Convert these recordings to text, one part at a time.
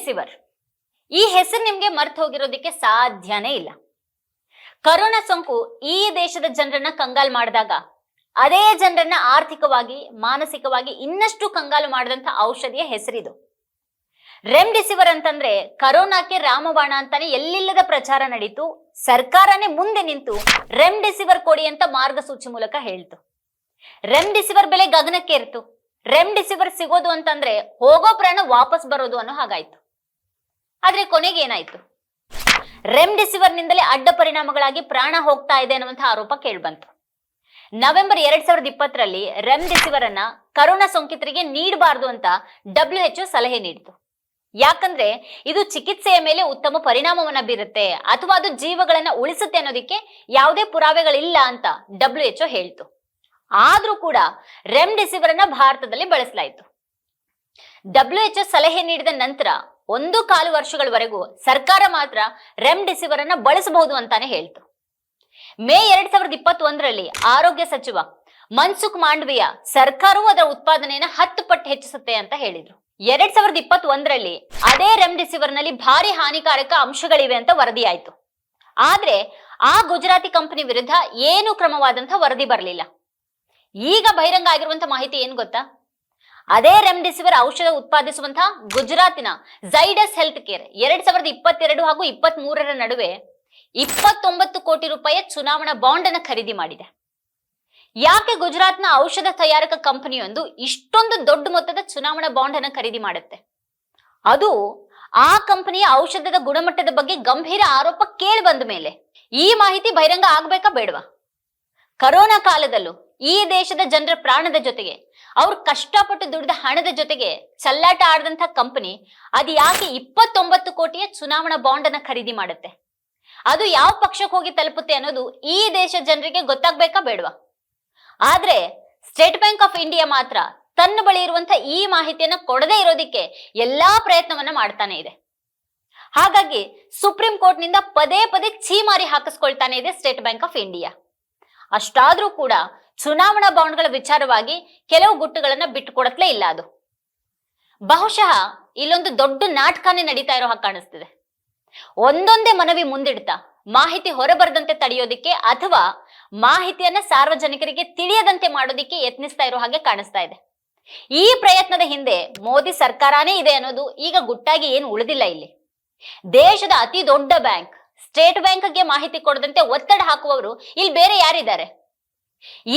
Remdesivir ಈ ಹೆಸರು ನಿಮ್ಗೆ ಮರ್ತು ಹೋಗಿರೋದಕ್ಕೆ ಸಾಧ್ಯನೇ ಇಲ್ಲ. ಕರೋನಾ ಸೋಂಕು ಈ ದೇಶದ ಜನರನ್ನ ಕಂಗಾಲ್ ಮಾಡಿದಾಗ, ಅದೇ ಜನರನ್ನ ಆರ್ಥಿಕವಾಗಿ, ಮಾನಸಿಕವಾಗಿ ಇನ್ನಷ್ಟು ಕಂಗಾಲು ಮಾಡಿದಂತ ಔಷಧಿಯ ಹೆಸರಿದು. ರೆಮ್ಡಿಸಿವರ್ ಅಂತಂದ್ರೆ ಕರೋನಾಕ್ಕೆ ರಾಮಬಾಣ ಅಂತಾನೆ ಎಲ್ಲಿಲ್ಲದ ಪ್ರಚಾರ ನಡೀತು, ಸರ್ಕಾರನೇ ಮುಂದೆ ನಿಂತು ರೆಮ್ಡಿಸಿವರ್ ಕೊಡಿ ಅಂತ ಮಾರ್ಗಸೂಚಿ ಮೂಲಕ ಹೇಳ್ತು. ರೆಮ್ಡಿಸಿವರ್ ಬೆಲೆ ಗಗನಕ್ಕೆ ಇರ್ತು ರೆಮ್ಡಿಸಿವರ್ ಸಿಗೋದು ಅಂತಂದ್ರೆ ಹೋಗೋ ಪ್ರಾಣ ವಾಪಸ್ ಬರೋದು ಅನ್ನೋ ಹಾಗಾಯ್ತು. ಆದ್ರೆ ಕೊನೆಗೆ ಏನಾಯ್ತು? ರೆಮ್ಡಿಸಿವರ್ ನಿಂದಲೇ ಅಡ್ಡ ಪರಿಣಾಮಗಳಾಗಿ ಪ್ರಾಣ ಹೋಗ್ತಾ ಇದೆ ಅನ್ನುವಂತಹ ಆರೋಪ ಕೇಳ್ಬಂತು. ನವೆಂಬರ್ ಎರಡ್ ಸಾವಿರದ ಇಪ್ಪತ್ತರಲ್ಲಿ ರೆಮ್ಡಿಸಿವರ್ ಅನ್ನ ಕರೋನಾ ಸೋಂಕಿತರಿಗೆ ನೀಡಬಾರದು ಅಂತ ಡಬ್ಲ್ಯೂ ಎಚ್ ಸಲಹೆ ನೀಡಿತು. ಯಾಕಂದ್ರೆ ಇದು ಚಿಕಿತ್ಸೆಯ ಮೇಲೆ ಉತ್ತಮ ಪರಿಣಾಮವನ್ನ ಬೀರುತ್ತೆ ಅಥವಾ ಅದು ಜೀವಗಳನ್ನ ಉಳಿಸುತ್ತೆ ಅನ್ನೋದಕ್ಕೆ ಯಾವುದೇ ಪುರಾವೆಗಳಿಲ್ಲ ಅಂತ ಡಬ್ಲ್ಯೂ ಎಚ್ ಹೇಳ್ತು. ಆದ್ರೂ ಕೂಡ ರೆಮ್ಡಿಸಿವರ್ ಅನ್ನ ಭಾರತದಲ್ಲಿ ಬಳಸಲಾಯಿತು. ಡಬ್ಲ್ಯೂ ಎಚ್ ಸಲಹೆ ನೀಡಿದ ನಂತರ ಒಂದು ಕಾಲು ವರ್ಷಗಳವರೆಗೂ ಸರ್ಕಾರ ಮಾತ್ರ ರೆಮ್ಡಿಸಿವಿರ್ ಅನ್ನ ಬಳಸಬಹುದು ಅಂತಾನೆ ಹೇಳ್ತು. ಮೇ ಎರಡ್ ಸಾವಿರದ ಇಪ್ಪತ್ತೊಂದರಲ್ಲಿ ಆರೋಗ್ಯ ಸಚಿವ ಮನ್ಸುಖ್ ಮಾಂಡವಿಯಾ ಸರ್ಕಾರವು ಅದರ ಉತ್ಪಾದನೆಯನ್ನ ಹತ್ತು ಪಟ್ಟು ಹೆಚ್ಚಿಸುತ್ತೆ ಅಂತ ಹೇಳಿದ್ರು. ಎರಡ್ ಸಾವಿರದ ಇಪ್ಪತ್ತೊಂದರಲ್ಲಿ ಅದೇ ರೆಮ್ಡಿಸಿವಿರ್ನಲ್ಲಿ ಭಾರಿ ಹಾನಿಕಾರಕ ಅಂಶಗಳಿವೆ ಅಂತ ವರದಿಯಾಯಿತು. ಆದ್ರೆ ಆ ಗುಜರಾತಿ ಕಂಪನಿ ವಿರುದ್ಧ ಏನು ಕ್ರಮವಾದಂತ ವರದಿ ಬರಲಿಲ್ಲ. ಈಗ ಬಹಿರಂಗ ಆಗಿರುವಂತ ಮಾಹಿತಿ ಏನ್ ಗೊತ್ತಾ? ಅದೇ ರೆಮ್ಡಿಸಿವಿರ್ ಔಷಧ ಉತ್ಪಾದಿಸುವಂತಹ ಗುಜರಾತಿನ ಝೈಡಸ್ ಹೆಲ್ತ್ ಕೇರ್ ಎರಡ್ ಸಾವಿರದ ಇಪ್ಪತ್ತೆರಡು ಹಾಗೂ ಇಪ್ಪತ್ತ್ ಮೂರರ ನಡುವೆ ಇಪ್ಪತ್ತೊಂಬತ್ತು ಕೋಟಿ ರೂಪಾಯಿಯ ಚುನಾವಣಾ ಬಾಂಡ್ ಅನ್ನು ಖರೀದಿ ಮಾಡಿದೆ. ಯಾಕೆ ಗುಜರಾತ್ನ ಔಷಧ ತಯಾರಕ ಕಂಪನಿಯೊಂದು ಇಷ್ಟೊಂದು ದೊಡ್ಡ ಮೊತ್ತದ ಚುನಾವಣಾ ಬಾಂಡ್ ಅನ್ನು ಖರೀದಿ ಮಾಡುತ್ತೆ? ಅದು ಆ ಕಂಪನಿಯ ಔಷಧದ ಗುಣಮಟ್ಟದ ಬಗ್ಗೆ ಗಂಭೀರ ಆರೋಪ ಕೇಳಿ ಬಂದ ಮೇಲೆ ಈ ಮಾಹಿತಿ ಬಹಿರಂಗ ಆಗ್ಬೇಕಾ ಬೇಡವಾ? ಕರೋನಾ ಕಾಲದಲ್ಲೂ ಈ ದೇಶದ ಜನರ ಪ್ರಾಣದ ಜೊತೆಗೆ, ಅವ್ರು ಕಷ್ಟಪಟ್ಟು ದುಡಿದ ಹಣದ ಜೊತೆಗೆ ಚಲ್ಲಾಟ ಆಡದಂತ ಕಂಪನಿ ಅದು ಯಾಕೆ ಇಪ್ಪತ್ತೊಂಬತ್ತು ಕೋಟಿಯ ಚುನಾವಣಾ ಬಾಂಡ್ ಅನ್ನ ಖರೀದಿ ಮಾಡುತ್ತೆ? ಅದು ಯಾವ ಪಕ್ಷಕ್ಕೆ ಹೋಗಿ ತಲುಪುತ್ತೆ ಅನ್ನೋದು ಈ ದೇಶ ಜನರಿಗೆ ಗೊತ್ತಾಗ್ಬೇಕಾ ಬೇಡವಾ? ಆದ್ರೆ ಸ್ಟೇಟ್ ಬ್ಯಾಂಕ್ ಆಫ್ ಇಂಡಿಯಾ ಮಾತ್ರ ತನ್ನ ಬಳಿ ಇರುವಂತ ಈ ಮಾಹಿತಿಯನ್ನ ಕೊಡದೇ ಇರೋದಿಕ್ಕೆ ಎಲ್ಲಾ ಪ್ರಯತ್ನವನ್ನ ಮಾಡ್ತಾನೆ ಇದೆ. ಹಾಗಾಗಿ ಸುಪ್ರೀಂ ಕೋರ್ಟ್ನಿಂದ ಪದೇ ಪದೇ ಛೀಮಾರಿ ಹಾಕಿಸ್ಕೊಳ್ತಾನೆ ಇದೆ ಸ್ಟೇಟ್ ಬ್ಯಾಂಕ್ ಆಫ್ ಇಂಡಿಯಾ. ಅಷ್ಟಾದ್ರೂ ಕೂಡ ಚುನಾವಣಾ ಬಾಂಡ್ಗಳ ವಿಚಾರವಾಗಿ ಕೆಲವು ಗುಟ್ಟುಗಳನ್ನ ಬಿಟ್ಟುಕೊಡತ್ಲೇ ಇಲ್ಲ ಅದು. ಬಹುಶಃ ಇಲ್ಲೊಂದು ದೊಡ್ಡ ನಾಟಕನೇ ನಡೀತಾ ಇರೋ ಹಾಗೆ ಕಾಣಿಸ್ತಿದೆ. ಒಂದೊಂದೇ ಮನವಿ ಮುಂದಿಡ್ತಾ, ಮಾಹಿತಿ ಹೊರಬರದಂತೆ ತಡೆಯೋದಿಕ್ಕೆ ಅಥವಾ ಮಾಹಿತಿಯನ್ನ ಸಾರ್ವಜನಿಕರಿಗೆ ತಿಳಿಯದಂತೆ ಮಾಡೋದಿಕ್ಕೆ ಯತ್ನಿಸ್ತಾ ಇರೋ ಹಾಗೆ ಕಾಣಿಸ್ತಾ ಇದೆ. ಈ ಪ್ರಯತ್ನದ ಹಿಂದೆ ಮೋದಿ ಸರ್ಕಾರನೇ ಇದೆ ಅನ್ನೋದು ಈಗ ಗುಟ್ಟಾಗಿ ಏನು ಉಳಿದಿಲ್ಲ ಇಲ್ಲಿ. ದೇಶದ ಅತಿ ದೊಡ್ಡ ಬ್ಯಾಂಕ್ ಸ್ಟೇಟ್ ಬ್ಯಾಂಕ್ಗೆ ಮಾಹಿತಿ ಕೊಡದಂತೆ ಒತ್ತಡ ಹಾಕುವವರು ಇಲ್ಲಿ ಬೇರೆ ಯಾರಿದ್ದಾರೆ?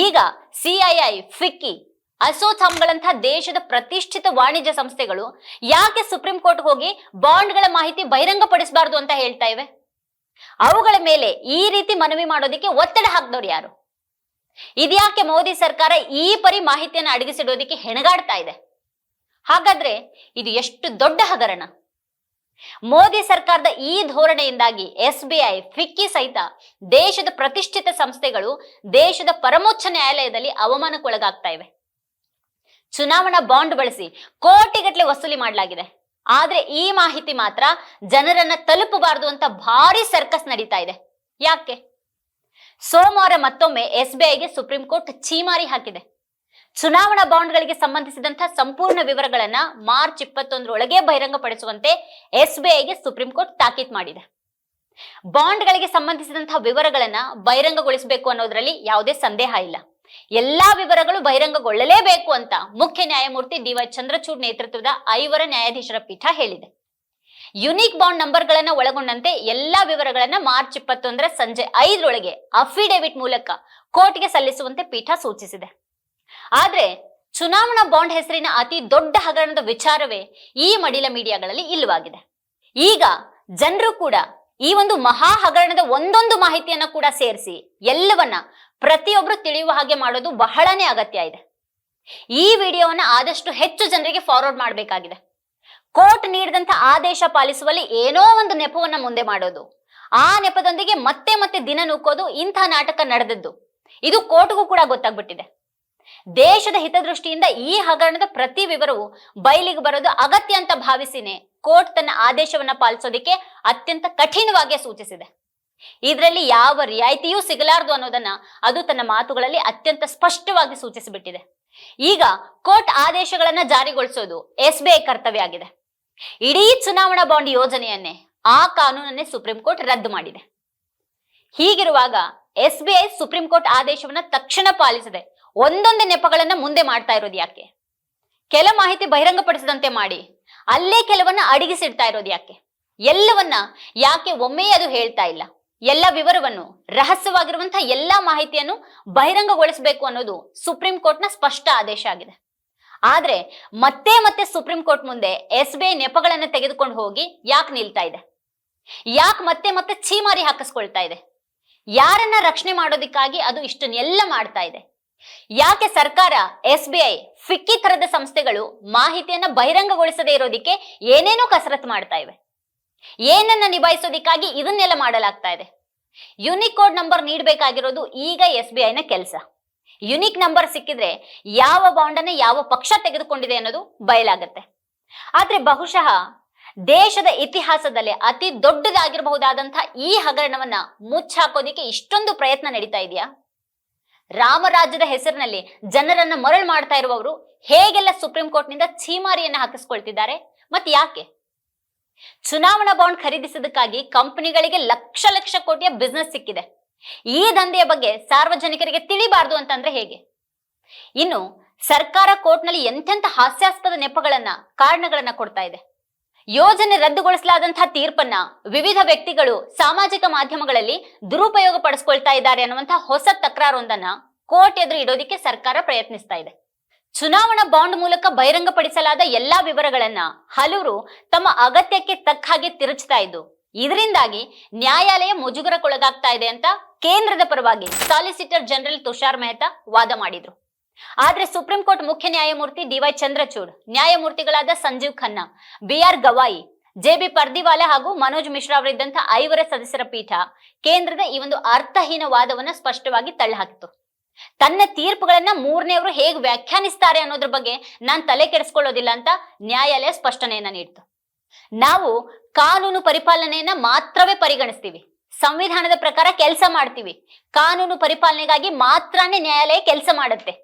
ಈಗ ಸಿಐಐ ಫಿಕ್ಕಿ ಅಸೋಥಂಗಳಂತಹ ದೇಶದ ಪ್ರತಿಷ್ಠಿತ ವಾಣಿಜ್ಯ ಸಂಸ್ಥೆಗಳು ಯಾಕೆ ಸುಪ್ರೀಂ ಕೋರ್ಟ್ ಹೋಗಿ ಬಾಂಡ್ಗಳ ಮಾಹಿತಿ ಬಹಿರಂಗಪಡಿಸಬಾರದು ಅಂತ ಹೇಳ್ತಾ ಇವೆ? ಅವುಗಳ ಮೇಲೆ ಈ ರೀತಿ ಮನವಿ ಮಾಡೋದಕ್ಕೆ ಒತ್ತಡ ಹಾಕಿದವ್ರು ಯಾರು? ಇದ್ಯಾಕೆ ಮೋದಿ ಸರ್ಕಾರ ಈ ಪರಿ ಮಾಹಿತಿಯನ್ನು ಅಡಗಿಸಿಡೋದಿಕ್ಕೆ ಹೆಣಗಾಡ್ತಾ ಇದೆ? ಹಾಗಾದ್ರೆ ಇದು ಎಷ್ಟು ದೊಡ್ಡ ಹಗರಣ. ಮೋದಿ ಸರ್ಕಾರದ ಈ ಧೋರಣೆಯಿಂದಾಗಿ ಎಸ್ ಬಿ ಐ ಫಿಕ್ಕಿ ಸಹಿತ ದೇಶದ ಪ್ರತಿಷ್ಠಿತ ಸಂಸ್ಥೆಗಳು ದೇಶದ ಪರಮೋಚ್ಚ ನ್ಯಾಯಾಲಯದಲ್ಲಿ ಅವಮಾನಕ್ಕೊಳಗಾಗ್ತಾ ಇವೆ. ಚುನಾವಣಾ ಬಾಂಡ್ ಬಳಸಿ ಕೋಟಿಗಟ್ಟಲೆ ವಸೂಲಿ ಮಾಡಲಾಗಿದೆ. ಆದ್ರೆ ಈ ಮಾಹಿತಿ ಮಾತ್ರ ಜನರನ್ನ ತಲುಪಬಾರದು ಅಂತ ಭಾರಿ ಸರ್ಕಸ್ ನಡೀತಾ ಇದೆ. ಯಾಕೆ? ಸೋಮವಾರ ಮತ್ತೊಮ್ಮೆ ಎಸ್ ಬಿ ಐಗೆ ಸುಪ್ರೀಂ ಕೋರ್ಟ್ ಛೀಮಾರಿ ಹಾಕಿದೆ. ಚುನಾವಣಾ ಬಾಂಡ್ಗಳಿಗೆ ಸಂಬಂಧಿಸಿದಂತಹ ಸಂಪೂರ್ಣ ವಿವರಗಳನ್ನ ಮಾರ್ಚ್ ಇಪ್ಪತ್ತೊಂದರೊಳಗೆ ಬಹಿರಂಗಪಡಿಸುವಂತೆ ಎಸ್ಬಿಐಗೆ ಸುಪ್ರೀಂ ಕೋರ್ಟ್ ತಾಕೀತ್ ಮಾಡಿದೆ. ಬಾಂಡ್ಗಳಿಗೆ ಸಂಬಂಧಿಸಿದಂತಹ ವಿವರಗಳನ್ನ ಬಹಿರಂಗಗೊಳಿಸಬೇಕು ಅನ್ನೋದ್ರಲ್ಲಿ ಯಾವುದೇ ಸಂದೇಹ ಇಲ್ಲ. ಎಲ್ಲಾ ವಿವರಗಳು ಬಹಿರಂಗಗೊಳ್ಳಲೇಬೇಕು ಅಂತ ಮುಖ್ಯ ನ್ಯಾಯಮೂರ್ತಿ ಡಿ ವೈ ಚಂದ್ರಚೂಡ್ ನೇತೃತ್ವದ ಐವರ ನ್ಯಾಯಾಧೀಶರ ಪೀಠ ಹೇಳಿದೆ. ಯುನಿಕ್ ಬಾಂಡ್ ನಂಬರ್ಗಳನ್ನ ಒಳಗೊಂಡಂತೆ ಎಲ್ಲಾ ವಿವರಗಳನ್ನ ಮಾರ್ಚ್ ಇಪ್ಪತ್ತೊಂದರ ಸಂಜೆ ಐದರೊಳಗೆ ಅಫಿಡೇವಿಟ್ ಮೂಲಕ ಕೋರ್ಟ್ಗೆ ಸಲ್ಲಿಸುವಂತೆ ಪೀಠ ಸೂಚಿಸಿದೆ. ಆದ್ರೆ ಚುನಾವಣಾ ಬಾಂಡ್ ಹೆಸರಿನ ಅತಿ ದೊಡ್ಡ ಹಗರಣದ ವಿಚಾರವೇ ಈ ಮಡಿಲ ಮೀಡಿಯಾಗಳಲ್ಲಿ ಇಲ್ಲವಾಗಿದೆ. ಈಗ ಜನರು ಕೂಡ ಈ ಒಂದು ಮಹಾ ಹಗರಣದ ಒಂದೊಂದು ಮಾಹಿತಿಯನ್ನ ಕೂಡ ಸೇರಿಸಿ ಎಲ್ಲವನ್ನ ಪ್ರತಿಯೊಬ್ರು ತಿಳಿಯುವ ಹಾಗೆ ಮಾಡೋದು ಬಹಳನೇ ಅಗತ್ಯ ಇದೆ. ಈ ವಿಡಿಯೋವನ್ನ ಆದಷ್ಟು ಹೆಚ್ಚು ಜನರಿಗೆ ಫಾರ್ವರ್ಡ್ ಮಾಡಬೇಕಾಗಿದೆ. ಕೋರ್ಟ್ ನೀಡಿದಂತ ಆದೇಶ ಪಾಲಿಸುವಲ್ಲಿ ಏನೋ ಒಂದು ನೆಪವನ್ನ ಮುಂದೆ ಮಾಡೋದು. ಆ ನೆಪದೊಂದಿಗೆ ಮತ್ತೆ ಮತ್ತೆ ದಿನ ನೂಕೋದು ಇಂಥ ನಾಟಕ ನಡೆದದ್ದು. ಇದು ಕೋರ್ಟ್ಗೂ ಕೂಡ ಗೊತ್ತಾಗ್ಬಿಟ್ಟಿದೆ. ದೇಶದ ಹಿತದೃಷ್ಟಿಯಿಂದ ಈ ಹಗರಣದ ಪ್ರತಿ ವಿವರವು ಬಯಲಿಗೆ ಬರೋದು ಅಗತ್ಯ ಅಂತ ಭಾವಿಸಿನೇ. ಕೋರ್ಟ್ ತನ್ನ ಆದೇಶವನ್ನ ಪಾಲಿಸೋದಿಕ್ಕೆ ಅತ್ಯಂತ ಕಠಿಣವಾಗಿ ಸೂಚಿಸಿದೆ. ಇದರಲ್ಲಿ ಯಾವ ರಿಯಾಯಿತಿಯೂ ಸಿಗಲಾರದು ಅನ್ನೋದನ್ನ ಅದು ತನ್ನ ಮಾತುಗಳಲ್ಲಿ ಅತ್ಯಂತ ಸ್ಪಷ್ಟವಾಗಿ ಸೂಚಿಸಿಬಿಟ್ಟಿದೆ. ಈಗ ಕೋರ್ಟ್ ಆದೇಶಗಳನ್ನ ಜಾರಿಗೊಳಿಸೋದು ಎಸ್ ಬಿ ಐ ಕರ್ತವ್ಯ ಆಗಿದೆ. ಇಡೀ ಚುನಾವಣಾ ಬಾಂಡ್ ಯೋಜನೆಯನ್ನೇ ಆ ಕಾನೂನನ್ನೇ ಸುಪ್ರೀಂ ಕೋರ್ಟ್ ರದ್ದು ಮಾಡಿದೆ. ಹೀಗಿರುವಾಗ S B I supreme court ಆದೇಶವನ್ನ ತಕ್ಷಣ ಪಾಲಿಸದೆ. ಒಂದೊಂದು ನೆಪಗಳನ್ನ ಮುಂದೆ ಮಾಡ್ತಾ ಇರೋದು ಯಾಕೆ? ಕೆಲ ಮಾಹಿತಿ ಬಹಿರಂಗಪಡಿಸದಂತೆ ಮಾಡಿ, ಅಲ್ಲೇ ಕೆಲವನ್ನ ಅಡಗಿಸಿಡ್ತಾ ಇರೋದು ಯಾಕೆ? ಎಲ್ಲವನ್ನ ಯಾಕೆ ಒಮ್ಮೆ ಅದು ಹೇಳ್ತಾ ಇಲ್ಲ? ಎಲ್ಲ ವಿವರವನ್ನು ರಹಸ್ಯವಾಗಿರುವಂತಹ ಎಲ್ಲಾ ಮಾಹಿತಿಯನ್ನು ಬಹಿರಂಗಗೊಳಿಸಬೇಕು ಅನ್ನೋದು ಸುಪ್ರೀಂ ಕೋರ್ಟ್ನ ಸ್ಪಷ್ಟ ಆದೇಶ ಆಗಿದೆ. ಆದ್ರೆ ಮತ್ತೆ ಮತ್ತೆ ಸುಪ್ರೀಂ ಕೋರ್ಟ್ ಮುಂದೆ ಎಸ್ ಬಿ ಐ ನೆಪಗಳನ್ನ ತೆಗೆದುಕೊಂಡು ಹೋಗಿ ಯಾಕೆ ನಿಲ್ತಾ ಇದೆ? ಯಾಕೆ ಮತ್ತೆ ಮತ್ತೆ ಛೀಮಾರಿ ಹಾಕಿಸ್ಕೊಳ್ತಾ ಇದೆ? ಯಾರನ್ನ ರಕ್ಷಣೆ ಮಾಡೋದಕ್ಕಾಗಿ ಅದು ಇಷ್ಟನ್ನೆಲ್ಲ ಮಾಡ್ತಾ ಇದೆ? ಯಾಕೆ ಸರ್ಕಾರ, ಎಸ್ ಬಿ ಐ, ಫಿಕ್ಕಿ ತರದ ಸಂಸ್ಥೆಗಳು ಮಾಹಿತಿಯನ್ನ ಬಹಿರಂಗಗೊಳಿಸದೇ ಇರೋದಿಕ್ಕೆ ಏನೇನೋ ಕಸರತ್ತು ಮಾಡ್ತಾ ಇವೆ? ಏನನ್ನ ನಿಭಾಯಿಸೋದಿಕ್ಕಾಗಿ ಇದನ್ನೆಲ್ಲ ಮಾಡಲಾಗ್ತಾ ಇದೆ? ಯುನಿಕ್ ಕೋಡ್ ನಂಬರ್ ನೀಡಬೇಕಾಗಿರೋದು ಈಗ ಎಸ್ ಬಿ ಐನ ಕೆಲಸ. ಯುನಿಕ್ ನಂಬರ್ ಸಿಕ್ಕಿದ್ರೆ ಯಾವ ಬಾಂಡನ್ನ ಯಾವ ಪಕ್ಷ ತೆಗೆದುಕೊಂಡಿದೆ ಅನ್ನೋದು ಬಯಲಾಗತ್ತೆ. ಆದ್ರೆ ಬಹುಶಃ ದೇಶದ ಇತಿಹಾಸದಲ್ಲೇ ಅತಿ ದೊಡ್ಡದಾಗಿರಬಹುದಾದಂತಹ ಈ ಹಗರಣವನ್ನ ಮುಚ್ಚಾಕೋದಿಕ್ಕೆ ಇಷ್ಟೊಂದು ಪ್ರಯತ್ನ ನಡೀತಾ ಇದೆಯಾ? ರಾಮರಾಜ್ಯದ ಹೆಸರಿನಲ್ಲಿ ಜನರನ್ನ ಮರಳು ಮಾಡ್ತಾ ಇರುವವರು ಹೇಗೆಲ್ಲ ಸುಪ್ರೀಂ ಕೋರ್ಟ್ನಿಂದ ಛೀಮಾರಿಯನ್ನ ಹಾಕಿಸ್ಕೊಳ್ತಿದ್ದಾರೆ? ಮತ್ತೆ ಯಾಕೆ? ಚುನಾವಣಾ ಬಾಂಡ್ ಖರೀದಿಸೋದಕ್ಕಾಗಿ ಕಂಪನಿಗಳಿಗೆ ಲಕ್ಷ ಲಕ್ಷ ಕೋಟಿಯ ಬಿಸ್ನೆಸ್ ಸಿಕ್ಕಿದೆ. ಈ ದಂಧೆಯ ಬಗ್ಗೆ ಸಾರ್ವಜನಿಕರಿಗೆ ತಿಳಿಬಾರ್ದು ಅಂತಂದ್ರೆ ಹೇಗೆ? ಇನ್ನು ಸರ್ಕಾರ ಕೋರ್ಟ್ನಲ್ಲಿ ಎಂತೆಂಥ ಹಾಸ್ಯಾಸ್ಪದ ನೆಪಗಳನ್ನ, ಕಾರಣಗಳನ್ನ ಕೊಡ್ತಾ ಇದೆ? ಯೋಜನೆ ರದ್ದುಗೊಳಿಸಲಾದಂತಹ ತೀರ್ಪನ್ನ ವಿವಿಧ ವ್ಯಕ್ತಿಗಳು ಸಾಮಾಜಿಕ ಮಾಧ್ಯಮಗಳಲ್ಲಿ ದುರುಪಯೋಗ ಪಡಿಸ್ಕೊಳ್ತಾ ಇದ್ದಾರೆ ಅನ್ನುವಂತಹ ಹೊಸ ತಕರಾರೊಂದನ್ನ ಕೋರ್ಟ್ ಎದುರು ಇಡೋದಿಕ್ಕೆ ಸರ್ಕಾರ ಪ್ರಯತ್ನಿಸ್ತಾ ಇದೆ. ಚುನಾವಣಾ ಬಾಂಡ್ ಮೂಲಕ ಬಹಿರಂಗಪಡಿಸಲಾದ ಎಲ್ಲಾ ವಿವರಗಳನ್ನ ಹಲವರು ತಮ್ಮ ಅಗತ್ಯಕ್ಕೆ ತಕ್ಕ ಹಾಗೆ ತಿರುಚ್ತಾ ಇದ್ದು, ಇದರಿಂದಾಗಿ ನ್ಯಾಯಾಲಯ ಮುಜುಗರಕ್ಕೊಳಗಾಗ್ತಾ ಇದೆ ಅಂತ ಕೇಂದ್ರದ ಪರವಾಗಿ ಸಾಲಿಸಿಟರ್ ಜನರಲ್ ತುಷಾರ್ ಮೆಹ್ತಾ ವಾದ ಮಾಡಿದ್ರು. ಆದ್ರೆ ಸುಪ್ರೀಂ ಕೋರ್ಟ್ ಮುಖ್ಯ ನ್ಯಾಯಮೂರ್ತಿ ಡಿವೈ ಚಂದ್ರಚೂಡ್, ನ್ಯಾಯಮೂರ್ತಿಗಳಾದ Sanjiv Khanna B R Gavai, J B Pardiwala ಹಾಗೂ ಮನೋಜ್ ಮಿಶ್ರಾ ಅವರಿದ್ದಂಥ ಐವರ ಸದಸ್ಯರ ಪೀಠ ಕೇಂದ್ರದ ಈ ಒಂದು ಅರ್ಥಹೀನ ವಾದವನ್ನು ಸ್ಪಷ್ಟವಾಗಿ ತಳ್ಳಹಾಕಿತು ತನ್ನ ತೀರ್ಪುಗಳನ್ನ ಮೂರನೆಯವರು ಹೇಗೆ ವ್ಯಾಖ್ಯಾನಿಸ್ತಾರೆ ಅನ್ನೋದ್ರ ಬಗ್ಗೆ ನಾನ್ ತಲೆ ಕೆಡಿಸ್ಕೊಳ್ಳೋದಿಲ್ಲ ಅಂತ ನ್ಯಾಯಾಲಯ ಸ್ಪಷ್ಟನೆಯನ್ನ ನೀಡಿತು. ನಾವು ಕಾನೂನು ಪರಿಪಾಲನೆಯನ್ನ ಮಾತ್ರವೇ ಪರಿಗಣಿಸ್ತೀವಿ. ಸಂವಿಧಾನದ ಪ್ರಕಾರ ಕೆಲಸ ಮಾಡ್ತೀವಿ. ಕಾನೂನು ಪರಿಪಾಲನೆಗಾಗಿ ಮಾತ್ರನೇ ನ್ಯಾಯಾಲಯ ಕೆಲಸ ಮಾಡುತ್ತೆ.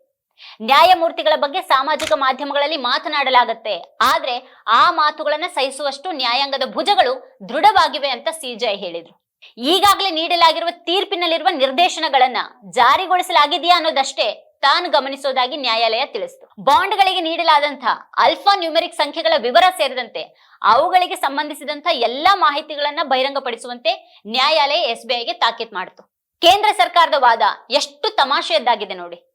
ನ್ಯಾಯಮೂರ್ತಿಗಳ ಬಗ್ಗೆ ಸಾಮಾಜಿಕ ಮಾಧ್ಯಮಗಳಲ್ಲಿ ಮಾತನಾಡಲಾಗತ್ತೆ. ಆದ್ರೆ ಆ ಮಾತುಗಳನ್ನ ಸಹಿಸುವಷ್ಟು ನ್ಯಾಯಾಂಗದ ಭುಜಗಳು ದೃಢವಾಗಿವೆ ಅಂತ ಸಿಜೆ ಹೇಳಿದ್ರು. ಈಗಾಗಲೇ ನೀಡಲಾಗಿರುವ ತೀರ್ಪಿನಲ್ಲಿರುವ ನಿರ್ದೇಶನಗಳನ್ನ ಜಾರಿಗೊಳಿಸಲಾಗಿದೆಯಾ ಅನ್ನೋದಷ್ಟೇ ತಾನು ಗಮನಿಸೋದಾಗಿ ನ್ಯಾಯಾಲಯ ತಿಳಿಸಿತು. ಬಾಂಡ್ಗಳಿಗೆ ನೀಡಲಾದಂತಹ ಅಲ್ಫಾ ನ್ಯೂಮೆರಿಕ್ ಸಂಖ್ಯೆಗಳ ವಿವರ ಸೇರಿದಂತೆ ಅವುಗಳಿಗೆ ಸಂಬಂಧಿಸಿದಂತಹ ಎಲ್ಲಾ ಮಾಹಿತಿಗಳನ್ನ ಬಹಿರಂಗಪಡಿಸುವಂತೆ ನ್ಯಾಯಾಲಯ ಎಸ್ಬಿಐಗೆ ತಾಕೀತ್ ಮಾಡಿತು. ಕೇಂದ್ರ ಸರ್ಕಾರದ ವಾದ ಎಷ್ಟು ತಮಾಷೆಯದ್ದಾಗಿದೆ ನೋಡಿ.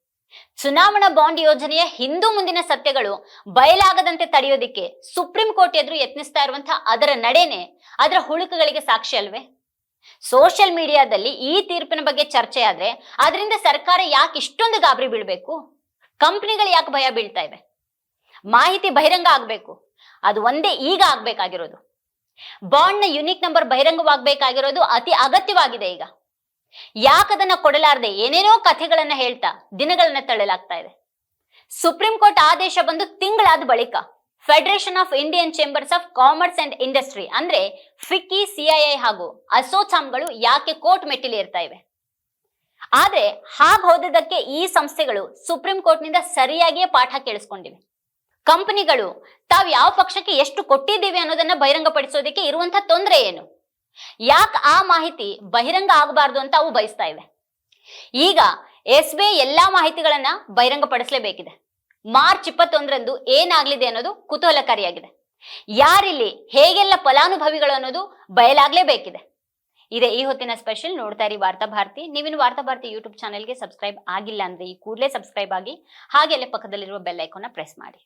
ಚುನಾವಣಾ ಬಾಂಡ್ ಯೋಜನೆಯ ಹಿಂದೂ ಮುಂದಿನ ಸತ್ಯಗಳು ಬಯಲಾಗದಂತೆ ತಡೆಯೋದಿಕ್ಕೆ ಸುಪ್ರೀಂ ಕೋರ್ಟ್ ಎದುರು ಯತ್ನಿಸ್ತಾ ಇರುವಂತಹ ಅದರ ನಡೆನೆ ಅದರ ಹುಳುಕುಗಳಿಗೆ ಸಾಕ್ಷಿ ಅಲ್ವೇ? ಸೋಷಿಯಲ್ ಮೀಡಿಯಾದಲ್ಲಿ ಈ ತೀರ್ಪಿನ ಬಗ್ಗೆ ಚರ್ಚೆ ಆದ್ರೆ ಅದರಿಂದ ಸರ್ಕಾರ ಯಾಕೆ ಇಷ್ಟೊಂದು ಗಾಬರಿ ಬೀಳ್ಬೇಕು? ಕಂಪನಿಗಳು ಯಾಕೆ ಭಯ ಬೀಳ್ತಾ ಇವೆ? ಮಾಹಿತಿ ಬಹಿರಂಗ ಆಗ್ಬೇಕು. ಅದು ಒಂದೇ ಈಗ ಆಗ್ಬೇಕಾಗಿರೋದು. ನ ಯುನಿಕ್ ನಂಬರ್ ಬಹಿರಂಗವಾಗಬೇಕಾಗಿರೋದು ಅತಿ ಅಗತ್ಯವಾಗಿದೆ ಈಗ. ಯಾಕದನ್ನ ಕೊಡಲಾರದೆ ಏನೇನೋ ಕಥೆಗಳನ್ನ ಹೇಳ್ತಾ ದಿನಗಳನ್ನ ತಳ್ಳಲಾಗ್ತಾ ಇದೆ. ಸುಪ್ರೀಂ ಕೋರ್ಟ್ ಆದೇಶ ಬಂದು ತಿಂಗಳಾದ ಬಳಿಕ federation of Indian chambers of commerce and industry ಅಂದ್ರೆ ಫಿಕ್ಕಿ ಸಿಐಐ ಹಾಗೂ ಅಸೋಚಾಮ್ಗಳು ಯಾಕೆ ಕೋರ್ಟ್ ಮೆಟ್ಟಿಲೇರ್ತಾ ಇವೆ. ಆದ್ರೆ ಹಾಗ ಹೋದದಕ್ಕೆ ಈ ಸಂಸ್ಥೆಗಳು ಸುಪ್ರೀಂ ಕೋರ್ಟ್ನಿಂದ ಸರಿಯಾಗಿಯೇ ಪಾಠ ಕೇಳಿಸ್ಕೊಂಡಿವೆ. ಕಂಪನಿಗಳು ತಾವು ಯಾವ ಪಕ್ಷಕ್ಕೆ ಎಷ್ಟು ಕೊಟ್ಟಿದ್ದೀವಿ ಅನ್ನೋದನ್ನ ಬಹಿರಂಗಪಡಿಸೋದಕ್ಕೆ ಇರುವಂತ ತೊಂದರೆ ಏನು? ಯಾಕೆ ಆ ಮಾಹಿತಿ ಬಹಿರಂಗ ಆಗಬಾರ್ದು ಅಂತ ಅವು ಬಯಸ್ತಾ ಇವೆ? ಈಗ ಎಸ್ ಬಿ ಎಲ್ಲಾ ಮಾಹಿತಿಗಳನ್ನ ಬಹಿರಂಗಪಡಿಸಲೇಬೇಕಿದೆ. ಮಾರ್ಚ್ ಇಪ್ಪತ್ತೊಂದರಂದು ಏನಾಗ್ಲಿದೆ ಅನ್ನೋದು ಕುತೂಹಲಕಾರಿಯಾಗಿದೆ. ಯಾರಿಲ್ಲಿ ಹೇಗೆಲ್ಲ ಫಲಾನುಭವಿಗಳು ಅನ್ನೋದು ಬಯಲಾಗ್ಲೇಬೇಕಿದೆ. ಇದೆ ಈ ಹೊತ್ತಿನ ಸ್ಪೆಷಲ್ ನೋಡ್ತಾ ಇರಿ ವಾರ್ತಾ ಭಾರತಿ. ನೀವಿನ ವಾರ್ತಾ ಭಾರತಿ ಯೂಟ್ಯೂಬ್ ಚಾನೆಲ್ಗೆ ಸಬ್ಸ್ಕ್ರೈಬ್ ಆಗಿಲ್ಲ ಅಂದ್ರೆ ಈ ಕೂಡಲೇ ಸಬ್ಸ್ಕ್ರೈಬ್ ಆಗಿ ಹಾಗೆ ಅಲ್ಲೇ ಪಕ್ಕದಲ್ಲಿರುವ ಬೆಲ್ ಪ್ರೆಸ್ ಮಾಡಿ.